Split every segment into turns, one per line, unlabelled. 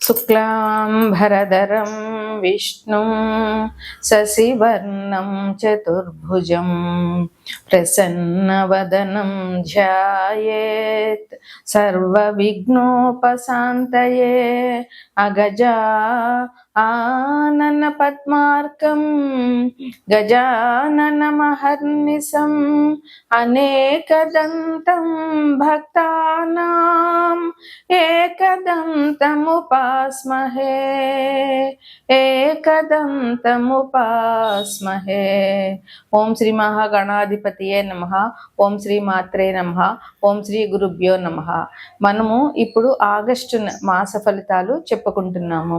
शुक्लां विष्णु विष्णुं शशिवर्णं चतुर्भुजं प्रसन्नवदनं ध्यायेत्। सर्वविघ्नोपशान्तये अगजा ఆనన పద్మార్కం గజానన మహర్నిశం అనేకదంతం భక్తానాం ఏకదంతముపాస్మహే ఏకదంతముపాస్మహే ఓం శ్రీ మహాగణాధిపతియే నమ ఓం శ్రీ మాత్రే నమ ఓం శ్రీ గురుభ్యో నమ. మనము ఇప్పుడు ఆగస్టు మాస ఫలితాలు చెప్పుకుంటున్నాము.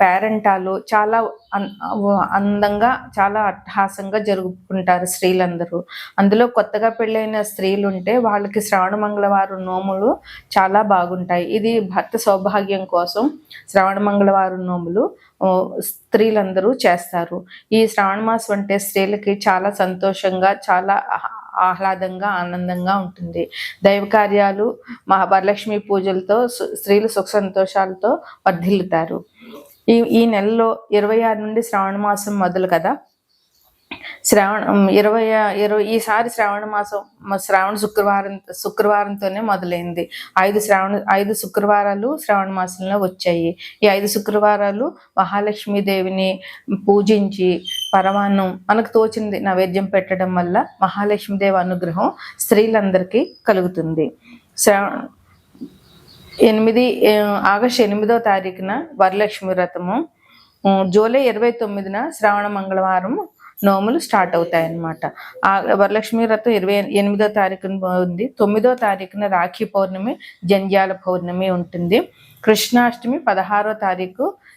పేరెంటాలు చాలా అందంగా చాలా అట్టహాసంగా జరుపుకుంటారు స్త్రీలందరూ. అందులో కొత్తగా పెళ్ళైన స్త్రీలు ఉంటే వాళ్ళకి శ్రావణ మంగళవారం నోములు చాలా బాగుంటాయి. ఇది భర్త సౌభాగ్యం కోసం శ్రావణ మంగళవారం నోములు స్త్రీలందరూ చేస్తారు. ఈ శ్రావణ మాసం అంటే స్త్రీలకి చాలా సంతోషంగా చాలా ఆహ్లాదంగా ఆనందంగా ఉంటుంది. దైవ కార్యాలు మా వరలక్ష్మి పూజలతో సు- స్త్రీలు సుఖ సంతోషాలతో వర్ధిల్లుతారు. ఈ ఈ నెలలో ఇరవై ఆరు నుండి శ్రావణ మాసం మొదలు కదా? శ్రావణ ఇరవై ఇరవై ఈసారి శ్రావణ మాసం శ్రావణ శుక్రవారం శుక్రవారంతోనే మొదలైంది. ఐదు శ్రావణ ఐదు శుక్రవారాలు శ్రావణ మాసంలో వచ్చాయి. ఈ ఐదు శుక్రవారాలు మహాలక్ష్మీదేవిని పూజించి పరమాన్నం మనకు తోచింది నైవేద్యం పెట్టడం వల్ల మహాలక్ష్మీదేవి అనుగ్రహం స్త్రీలందరికీ కలుగుతుంది. శ్రావణ ఎనిమిది ఆగస్టు ఎనిమిదో తారీఖున వరలక్ష్మి వ్రతము. జూలై ఇరవై తొమ్మిదిన శ్రావణ మంగళవారం నోములు స్టార్ట్ అవుతాయి అన్నమాట ఆ వరలక్ష్మి వ్రతం ఇరవై ఎనిమిదో తారీఖున ఉంది. తొమ్మిదో తారీఖున రాఖీ పౌర్ణమి జంధ్యాల పౌర్ణమి ఉంటుంది. కృష్ణాష్టమి పదహారో తారీఖు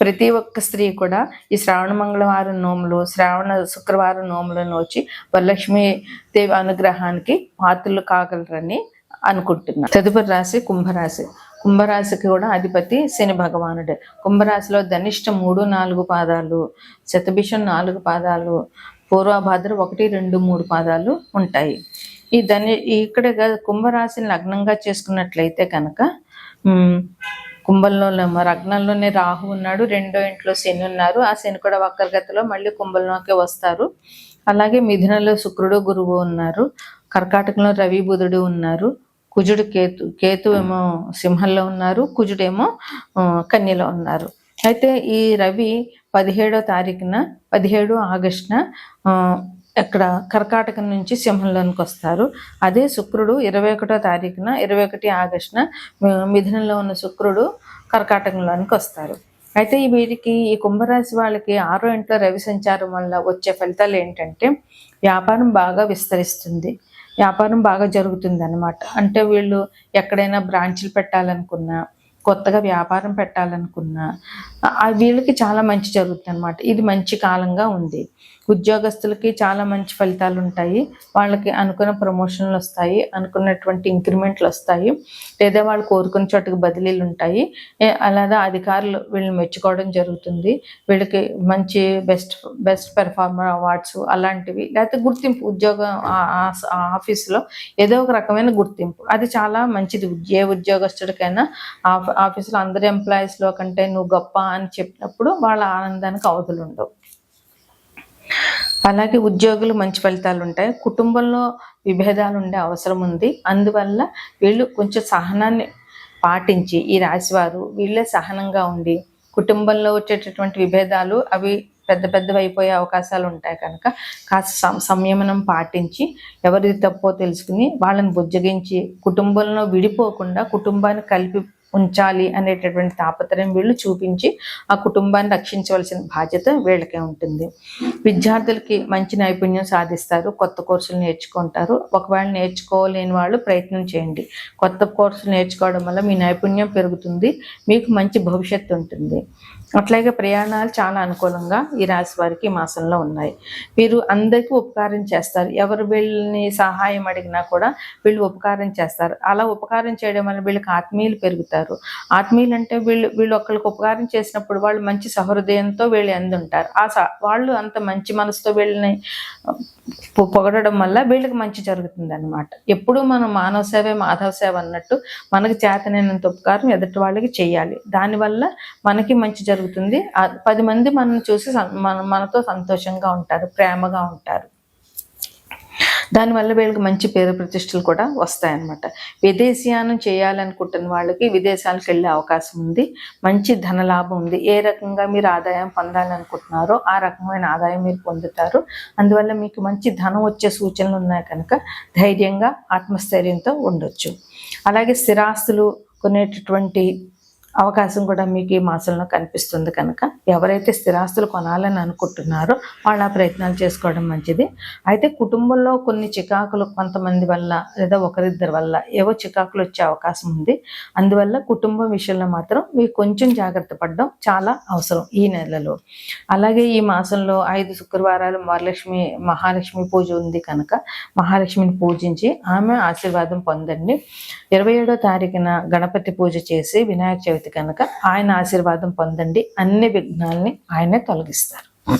ప్రతి ఒక్క స్త్రీ కూడా ఈ శ్రావణ మంగళవారం నోములు శ్రావణ శుక్రవారం నోములను వచ్చి వరలక్ష్మి దేవి అనుగ్రహానికి పాత్రలు కాగలరని అనుకుంటున్నాను తదుపరి రాశి కుంభరాశి. కుంభరాశికి కూడా అధిపతి శని భగవానుడే. కుంభరాశిలో ధనిష్ట మూడు నాలుగు పాదాలు శతభిషం నాలుగు పాదాలు పూర్వభాద్ర ఒకటి రెండు మూడు పాదాలు ఉంటాయి. ఈ ధని ఇక్కడ గ- కుంభరాశిని లగ్నంగా చేసుకున్నట్లయితే కనుక కుంభంలో రగ్నంలోనే రాహు ఉన్నాడు రెండో ఇంట్లో శని ఉన్నారు. ఆ శని కూడా వక్రగతిలో మళ్ళీ కుంభంలోకి వస్తారు. అలాగే మిథునంలో శుక్రుడు గురువు ఉన్నారు. కర్కాటకంలో రవి బుధుడు ఉన్నారు. కుజుడు కేతు కేతు ఏమో సింహంలో ఉన్నారు. కుజుడేమో కన్యలో ఉన్నారు. అయితే ఈ రవి పదిహేడో తారీఖున పదిహేడు ఆగస్టున ఇక్కడ కర్కాటకం నుంచి సింహంలోనికి వస్తారు. అదే శుక్రుడు ఇరవై ఒకటో తారీఖున ఇరవై ఒకటి ఆగస్టున మిథునంలో ఉన్న శుక్రుడు కర్కాటకంలోనికి వస్తారు. అయితే వీరికి ఈ కుంభరాశి వాళ్ళకి ఆరో ఇంట్లో రవి సంచారం వల్ల వచ్చే ఫలితాలు ఏంటంటే వ్యాపారం బాగా విస్తరిస్తుంది. వ్యాపారం బాగా జరుగుతుంది అనమాట అంటే వీళ్ళు ఎక్కడైనా బ్రాంచ్లు పెట్టాలనుకున్నా కొత్తగా వ్యాపారం పెట్టాలనుకున్నా వీళ్ళకి చాలా మంచి జరుగుతుంది అనమాట ఇది మంచి కాలంగా ఉంది. ఉద్యోగస్తులకి చాలా మంచి ఫలితాలు ఉంటాయి. వాళ్ళకి అనుకున్న ప్రమోషన్లు వస్తాయి. అనుకున్నటువంటి ఇంక్రిమెంట్లు వస్తాయి. లేదా వాళ్ళు కోరుకున్న చోటుకు బదిలీలు ఉంటాయి. అలాగే అధికారులు వీళ్ళని మెచ్చుకోవడం జరుగుతుంది. వీళ్ళకి మంచి బెస్ట్ బెస్ట్ పెర్ఫార్మర్ అవార్డ్స్ అలాంటివి లేకపోతే గుర్తింపు ఉద్యోగం ఆ- ఆఫీసులో ఏదో ఒక రకమైన గుర్తింపు. అది చాలా మంచిది. ఏ ఉద్యోగస్తుడికైనా ఆఫీసులో అందరి ఎంప్లాయీస్లో కంటే నువ్వు గొప్ప అని చెప్పినప్పుడు వాళ్ళ ఆనందానికి అవధులు ఉండవు. అలాగే ఉద్యోగులు మంచి ఫలితాలు ఉంటాయి. కుటుంబంలో విభేదాలు ఉండే అవసరం ఉంది. అందువల్ల వీళ్ళు కొంచెం సహనాన్ని పాటించి ఈ రాశివారు వీళ్ళే సహనంగా ఉండి కుటుంబంలో వచ్చేటటువంటి విభేదాలు అవి పెద్ద పెద్దవి అయిపోయే అవకాశాలు ఉంటాయి కనుక కాస్త సం- సంయమనం పాటించి ఎవరిది తప్పో తెలుసుకుని వాళ్ళని బుజ్జగించి కుటుంబంలో విడిపోకుండా కుటుంబాన్ని కలిపి ఉంచాలి అనేటటువంటి తాపత్రయం వీళ్ళు చూపించి ఆ కుటుంబాన్ని రక్షించవలసిన బాధ్యత వీళ్ళకే ఉంటుంది. విద్యార్థులకి మంచి నైపుణ్యం సాధిస్తారు కొత్త కోర్సులు నేర్చుకుంటారు. ఒకవేళ నేర్చుకోలేని వాళ్ళు ప్రయత్నం చేయండి. కొత్త కోర్సులు నేర్చుకోవడం వల్ల మీ నైపుణ్యం పెరుగుతుంది మీకు మంచి భవిష్యత్తు ఉంటుంది. అట్లాగే ప్రయాణాలు చాలా అనుకూలంగా ఈ రాశి వారికి ఈ మాసంలో ఉన్నాయి. వీరు అందరికీ ఉపకారం చేస్తారు. ఎవరు వీళ్ళని సహాయం అడిగినా కూడా వీళ్ళు ఉపకారం చేస్తారు. అలా ఉపకారం చేయడం వల్ల వీళ్ళకి ఆత్మీయులు పెరుగుతారు. ఆత్మీయులు అంటే వీళ్ళు వీళ్ళు ఒకరికి ఉపకారం చేసినప్పుడు వాళ్ళు మంచి సహృదయంతో వీళ్ళు ఎందుంటారు. ఆ స వాళ్ళు అంత మంచి మనసుతో వీళ్ళని పొగడడం వల్ల వీళ్ళకి మంచి జరుగుతుంది అనమాట ఎప్పుడు మనం మానవ సేవే మాధవ సేవ అన్నట్టు మనకు చేతనైనంత ఉపకారం ఎదుటి వాళ్ళకి చేయాలి. దానివల్ల మనకి మంచి జరుగుతుంది. పది మంది మనం చూసి మన మనతో సంతోషంగా ఉంటారు ప్రేమగా ఉంటారు. దానివల్ల వీళ్ళకి మంచి పేరు ప్రతిష్టలు కూడా వస్తాయన్నమాట. విదేశీయానం చేయాలనుకుంటున్న వాళ్ళకి విదేశాలకు వెళ్ళే అవకాశం ఉంది. మంచి ధనలాభం ఉంది. ఏ రకంగా మీరు ఆదాయం పొందాలనుకుంటున్నారో ఆ రకమైన ఆదాయం మీరు పొందుతారు. అందువల్ల మీకు మంచి ధనం వచ్చే సూచనలు ఉన్నాయి కనుక ధైర్యంగా ఆత్మస్థైర్యంతో ఉండొచ్చు. అలాగే స్థిరాస్తులు కొనేటటువంటి అవకాశం కూడా మీకు ఈ మాసంలో కనిపిస్తుంది కనుక ఎవరైతే స్థిరాస్తులు కొనాలని అనుకుంటున్నారో వాళ్ళ ప్రయత్నాలు చేసుకోవడం మంచిది. అయితే కుటుంబంలో కొన్ని చికాకులు కొంతమంది వల్ల లేదా ఒకరిద్దరి వల్ల ఏవో చికాకులు వచ్చే అవకాశం ఉంది. అందువల్ల కుటుంబం విషయంలో మాత్రం మీకు కొంచెం జాగ్రత్త పడడం చాలా అవసరం ఈ నెలలో. అలాగే ఈ మాసంలో ఐదు శుక్రవారాలు వరలక్ష్మి మహాలక్ష్మి పూజ ఉంది కనుక మహాలక్ష్మిని పూజించి ఆమె ఆశీర్వాదం పొందండి. ఇరవై ఏడో తారీఖున గణపతి పూజ చేసి వినాయక చవితి కనుక ఆయన ఆశీర్వాదం పొందండి. అన్ని విఘ్నాల్ని ఆయనే తొలగిస్తారు.